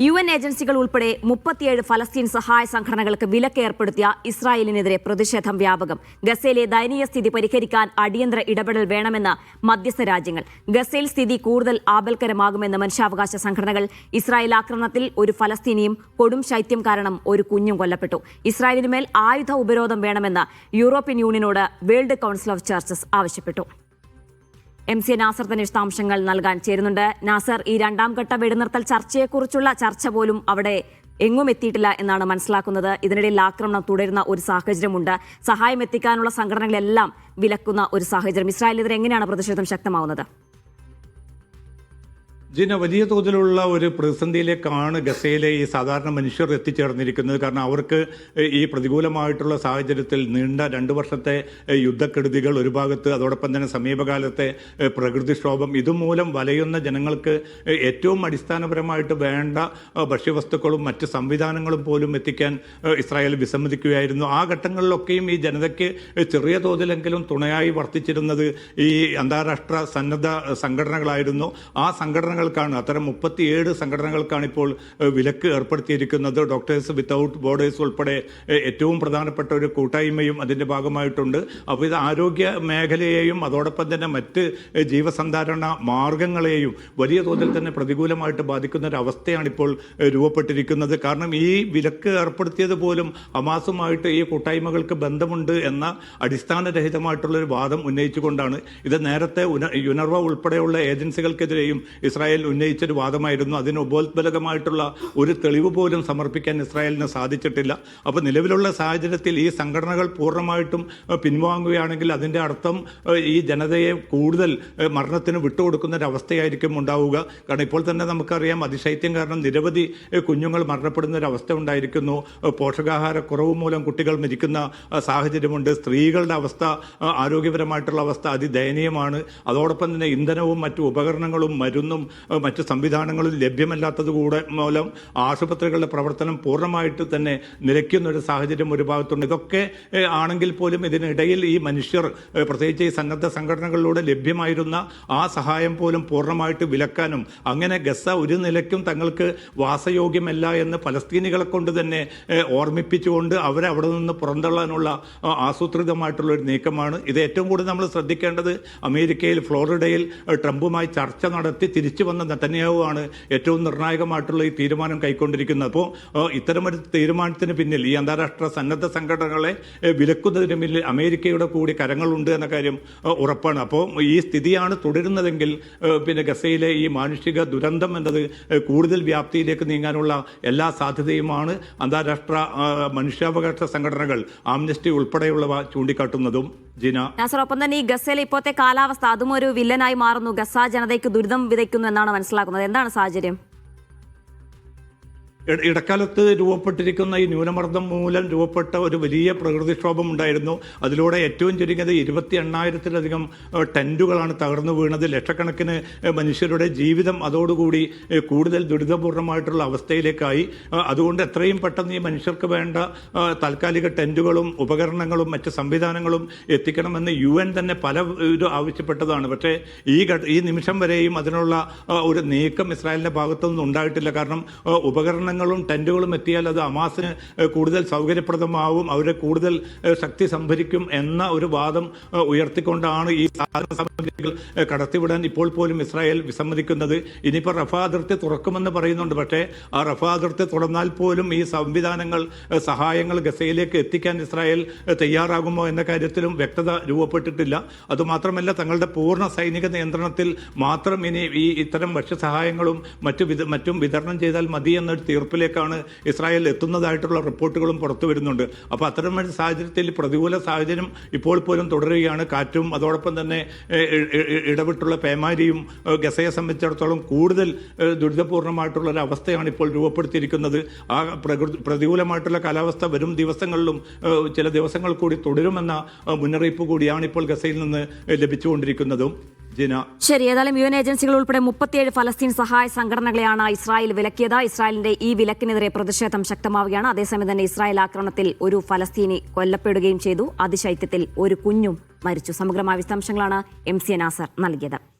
U N ഏജൻസികൾ ഉൾപ്പെടെ മുപ്പത്തിയേഴ് ഫലസ്തീൻ സഹായ സംഘടനകൾക്ക് വിലക്ക് ഏർപ്പെടുത്തിയ ഇസ്രായേലിനെതിരെ പ്രതിഷേധം വ്യാപകം. ഗസയിലെ ദയനീയ സ്ഥിതി പരിഹരിക്കാൻ അടിയന്തര ഇടപെടൽ വേണമെന്ന് മധ്യസ്ഥ രാജ്യങ്ങൾ. ഗസയിൽ സ്ഥിതി കൂടുതൽ ആപൽക്കരമാകുമെന്ന് മനുഷ്യാവകാശ സംഘടനകൾ ഇസ്രായേൽ ആക്രമണത്തിൽ ഒരു ഫലസ്തീനിയും കൊടും ശൈത്യം കാരണം ഒരു കുഞ്ഞും കൊല്ലപ്പെട്ടു. ഇസ്രായേലിനുമേൽ ആയുധ ഉപരോധം വേണമെന്ന് യൂറോപ്യൻ യൂണിയനോട് വേൾഡ് കൌൺസിൽ ഓഫ് ചർച്ചസ് ആവശ്യപ്പെട്ടു. എം സി നാസർ തന്നെ വിശദാംശങ്ങൾ നൽകാൻ ചേരുന്നുണ്ട്. നാസർ ഈ രണ്ടാം ഘട്ട വെടിനിർത്തൽ ചർച്ചയെക്കുറിച്ചുള്ള ചർച്ച പോലും അവിടെ എങ്ങും എത്തിയിട്ടില്ല എന്നാണ് മനസ്സിലാക്കുന്നത്. ഇതിനിടയിൽ ആക്രമണം തുടരുന്ന ഒരു സാഹചര്യമുണ്ട്. സഹായം എത്തിക്കാനുള്ള സംഘടനകളെല്ലാം വിലക്കുന്ന ഒരു സാഹചര്യം. ഇസ്രായേലിനെതിരെ എങ്ങനെയാണ് പ്രതിഷേധം ശക്തമാവുന്നത്? ജിന വലിയ തോതിലുള്ള ഒരു പ്രതിസന്ധിയിലേക്കാണ് ഗസയിലെ ഈ സാധാരണ മനുഷ്യർ എത്തിച്ചേർന്നിരിക്കുന്നത്. കാരണം അവർക്ക് ഈ പ്രതികൂലമായിട്ടുള്ള സാഹചര്യത്തിൽ നീണ്ട രണ്ട് വർഷത്തെ യുദ്ധക്കെടുതികൾ ഒരു ഭാഗത്ത് അതോടൊപ്പം തന്നെ സമീപകാലത്തെ പ്രകൃതിക്ഷോഭം ഇതുമൂലം വലയുന്ന ജനങ്ങൾക്ക് ഏറ്റവും അടിസ്ഥാനപരമായിട്ട് വേണ്ട ഭക്ഷ്യവസ്തുക്കളും മറ്റ് സംവിധാനങ്ങളും പോലും എത്തിക്കാൻ ഇസ്രായേൽ വിസമ്മതിക്കുകയായിരുന്നു. ആ ഘട്ടങ്ങളിലൊക്കെയും ഈ ജനതയ്ക്ക് ചെറിയ തോതിലെങ്കിലും തുണയായി വർത്തിച്ചിരുന്നത് ഈ അന്താരാഷ്ട്ര സന്നദ്ധ സംഘടനകളായിരുന്നു. ആ സംഘടനകൾ സംഘടനകൾക്കാണ് അത്തരം മുപ്പത്തിയേഴ് സംഘടനകൾക്കാണ് ഇപ്പോൾ വിലക്ക് ഏർപ്പെടുത്തിയിരിക്കുന്നത്. ഡോക്ടേഴ്സ് വിത്തൗട്ട് ബോർഡേഴ്സ് ഉൾപ്പെടെ ഏറ്റവും പ്രധാനപ്പെട്ട ഒരു കൂട്ടായ്മയും അതിന്റെ ഭാഗമായിട്ടുണ്ട്. അപ്പോൾ ഇത് ആരോഗ്യ മേഖലയെയും അതോടൊപ്പം തന്നെ മറ്റ് ജീവസന്ധാരണ മാർഗങ്ങളെയും വലിയ തോതിൽ തന്നെ പ്രതികൂലമായിട്ട് ബാധിക്കുന്ന ഒരു അവസ്ഥയാണ് ഇപ്പോൾ രൂപപ്പെട്ടിരിക്കുന്നത്. കാരണം ഈ വിലക്ക് ഏർപ്പെടുത്തിയത് പോലും ഹമാസുമായിട്ട് ഈ കൂട്ടായ്മകൾക്ക് ബന്ധമുണ്ട് എന്ന അടിസ്ഥാനരഹിതമായിട്ടുള്ള ഒരു വാദം ഉന്നയിച്ചുകൊണ്ടാണ് ഇത് നേരത്തെ യുനർവ ഉൾപ്പെടെയുള്ള ഏജൻസികൾക്കെതിരെയും ഇസ്രായേൽ ഇസ്രായേൽ ഉന്നയിച്ചൊരു വാദമായിരുന്നു. അതിന് ഉപോത്ബലകമായിട്ടുള്ള ഒരു തെളിവ് പോലും സമർപ്പിക്കാൻ ഇസ്രായേലിന് സാധിച്ചിട്ടില്ല. അപ്പോൾ നിലവിലുള്ള സാഹചര്യത്തിൽ ഈ സംഘടനകൾ പൂർണമായിട്ടും പിൻവാങ്ങുകയാണെങ്കിൽ അതിന്റെ അർത്ഥം ഈ ജനതയെ കൂടുതൽ മരണത്തിന് വിട്ടുകൊടുക്കുന്ന ഒരു അവസ്ഥയായിരിക്കും ഉണ്ടാവുക. കാരണം ഇപ്പോൾ തന്നെ നമുക്കറിയാം അതിശൈത്യം കാരണം നിരവധി കുഞ്ഞുങ്ങൾ മരണപ്പെടുന്ന ഒരു അവസ്ഥ ഉണ്ടായിരിക്കുന്നു. പോഷകാഹാരക്കുറവ് മൂലം കുട്ടികൾ മരിക്കുന്ന സാഹചര്യമുണ്ട്. സ്ത്രീകളുടെ അവസ്ഥ ആരോഗ്യപരമായിട്ടുള്ള അവസ്ഥ അതിദയനീയമാണ്. അതോടൊപ്പം തന്നെ ഇന്ധനവും മറ്റു ഉപകരണങ്ങളും മരുന്നും മറ്റ് സംവിധാനങ്ങളിൽ ലഭ്യമല്ലാത്തത് കൂടെ മൂലം ആശുപത്രികളുടെ പ്രവർത്തനം പൂർണമായിട്ട് തന്നെ നിലയ്ക്കുന്ന ഒരു സാഹചര്യം ഒരു ഭാഗത്തുണ്ട്. ഇതൊക്കെ ആണെങ്കിൽ പോലും ഇതിനിടയിൽ ഈ മനുഷ്യർ പ്രത്യേകിച്ച് ഈ സന്നദ്ധ സംഘടനകളിലൂടെ ലഭ്യമായിരുന്ന ആ സഹായം പോലും പൂർണമായിട്ട് വിലക്കാനും അങ്ങനെ ഗസ ഒരു നിലയ്ക്കും തങ്ങൾക്ക് വാസയോഗ്യമല്ല എന്ന് ഫലസ്തീനികളെ കൊണ്ട് തന്നെ ഓർമ്മിപ്പിച്ചുകൊണ്ട് അവരെ അവിടെ നിന്ന് പുറന്തള്ളാനുള്ള ആസൂത്രിതമായിട്ടുള്ള ഒരു നീക്കമാണ്. ഇത് ഏറ്റവും കൂടുതൽ നമ്മൾ ശ്രദ്ധിക്കേണ്ടത് അമേരിക്കയിൽ ഫ്ലോറിഡയിൽ ട്രംപുമായി ചർച്ച നടത്തി തിരിച്ചു വന്ന നെത്തന്യാഹുവാണ് ഏറ്റവും നിർണായകമായിട്ടുള്ള ഈ തീരുമാനം കൈക്കൊണ്ടിരിക്കുന്നത്. അപ്പോൾ ഇത്തരമൊരു തീരുമാനത്തിന് പിന്നിൽ ഈ അന്താരാഷ്ട്ര സന്നദ്ധ സംഘടനകളെ വിലക്കുന്നതിന് പിന്നിൽ അമേരിക്കയുടെ കൂടി കരങ്ങളുണ്ട് എന്ന കാര്യം ഉറപ്പാണ്. അപ്പോൾ ഈ സ്ഥിതിയാണ് തുടരുന്നതെങ്കിൽ പിന്നെ ഗസയിലെ ഈ മാനുഷിക ദുരന്തം എന്നത് കൂടുതൽ വ്യാപ്തിയിലേക്ക് നീങ്ങാനുള്ള എല്ലാ സാധ്യതയുമാണ് അന്താരാഷ്ട്ര മനുഷ്യാവകാശ സംഘടനകൾ ആംനസ്റ്റി ഉൾപ്പെടെയുള്ളവ ചൂണ്ടിക്കാട്ടുന്നതും ജിന. ഒപ്പം തന്നെ ഈ ഗസയിലെ ഇപ്പോഴത്തെ കാലാവസ്ഥ അതും ഒരു വില്ലനായി മാറുന്നു. ഗസ ജനതയ്ക്ക് ദുരിതം വിതയ്ക്കുന്നു എന്നാണ് മനസ്സിലാക്കുന്നത്. എന്താണ് സാഹചര്യം? ഇടക്കാലത്ത് രൂപപ്പെട്ടിരിക്കുന്ന ഈ ന്യൂനമർദ്ദം മൂലം രൂപപ്പെട്ട ഒരു വലിയ പ്രകൃതിക്ഷോഭം ഉണ്ടായിരുന്നു അതിലൂടെ ഏറ്റവും ചുരുങ്ങിയത് ഇരുപത്തി എണ്ണായിരത്തിലധികം ടെന്റുകളാണ് തകർന്നു വീണത്. ലക്ഷക്കണക്കിന് മനുഷ്യരുടെ ജീവിതം അതോടുകൂടി കൂടുതൽ ദുരിതപൂർണമായിട്ടുള്ള അവസ്ഥയിലേക്കായി. അതുകൊണ്ട് എത്രയും പെട്ടെന്ന് ഈ മനുഷ്യർക്ക് വേണ്ട താൽക്കാലിക ടെന്റുകളും ഉപകരണങ്ങളും മറ്റ് സംവിധാനങ്ങളും എത്തിക്കണമെന്ന് യു എൻ തന്നെ പല ഇത് ആവശ്യപ്പെട്ടതാണ്. പക്ഷേ ഈ ഈ നിമിഷം വരെയും അതിനുള്ള ഒരു നീക്കം ഇസ്രായേലിന്റെ ഭാഗത്തുനിന്ന് ഉണ്ടായിട്ടില്ല കാരണം ഉപകരണങ്ങൾ വാഹനങ്ങളും ടെന്റുകളും എത്തിയാൽ അത് അമാസിന് കൂടുതൽ സൗകര്യപ്രദമാവും. അവരെ കൂടുതൽ ശക്തി സംഭരിക്കും എന്ന ഒരു വാദം ഉയർത്തിക്കൊണ്ടാണ് ഈ കടത്തിവിടാൻ ഇപ്പോൾ പോലും ഇസ്രായേൽ വിസമ്മതിക്കുന്നത്. ഇനിയിപ്പോൾ റഫ അതിർത്തി തുറക്കുമെന്ന് പറയുന്നുണ്ട്. പക്ഷേ ആ റഫ അതിർത്തി തുറന്നാൽ പോലും ഈ സംവിധാനങ്ങൾ സഹായങ്ങൾ ഗസയിലേക്ക് എത്തിക്കാൻ ഇസ്രായേൽ തയ്യാറാകുമോ എന്ന കാര്യത്തിലും വ്യക്തത രൂപപ്പെട്ടിട്ടില്ല. അതുമാത്രമല്ല തങ്ങളുടെ പൂർണ സൈനിക നിയന്ത്രണത്തിൽ മാത്രം ഇനി ഈ ഇത്തരം ഭക്ഷ്യസഹായങ്ങളും മറ്റു മറ്റും വിതരണം ചെയ്താൽ മതി എന്നൊരു തീർപ്പിലേക്കാണ് ഇസ്രായേൽ എത്തുന്നതായിട്ടുള്ള റിപ്പോർട്ടുകളും പുറത്തു വരുന്നുണ്ട്. അപ്പോൾ അത്തരമൊരു സാഹചര്യത്തിൽ പ്രതികൂല സാഹചര്യം ഇപ്പോൾ പോലും തുടരുകയാണ്. കാറ്റും അതോടൊപ്പം തന്നെ ഇടവിട്ടുള്ള പേമാരിയും ഗസയെ സംബന്ധിച്ചിടത്തോളം കൂടുതൽ ദുരിതപൂർണമായിട്ടുള്ള ഒരു അവസ്ഥയാണ് ഇപ്പോൾ രൂപപ്പെടുത്തിയിരിക്കുന്നത്. ആ പ്രകൃതി പ്രതികൂലമായിട്ടുള്ള കാലാവസ്ഥ വരും ദിവസങ്ങളിലും ചില ദിവസങ്ങൾ കൂടി തുടരുമെന്ന മുന്നറിയിപ്പ് കൂടിയാണ് ഇപ്പോൾ ഗസയിൽ നിന്ന് ലഭിച്ചുകൊണ്ടിരിക്കുന്നതും. ശരി ഏതായാലും യു എൻ ഏജൻസികൾ ഉൾപ്പെടെ മുപ്പത്തിയേഴ് ഫലസ്തീൻ സഹായ സംഘടനകളെയാണ് ഇസ്രായേൽ വിലക്കിയത്. ഇസ്രായേലിന്റെ ഈ വിലക്കിനെതിരെ പ്രതിഷേധം ശക്തമാവുകയാണ്. അതേസമയം തന്നെ ഇസ്രായേൽ ആക്രമണത്തിൽ ഒരു ഫലസ്തീനി കൊല്ലപ്പെടുകയും ചെയ്തു. അതിശൈത്യത്തിൽ ഒരു കുഞ്ഞും മരിച്ചു. സമഗ്രമായ വിശദാംശങ്ങളാണ് എം സി നാസർ നൽകിയത്.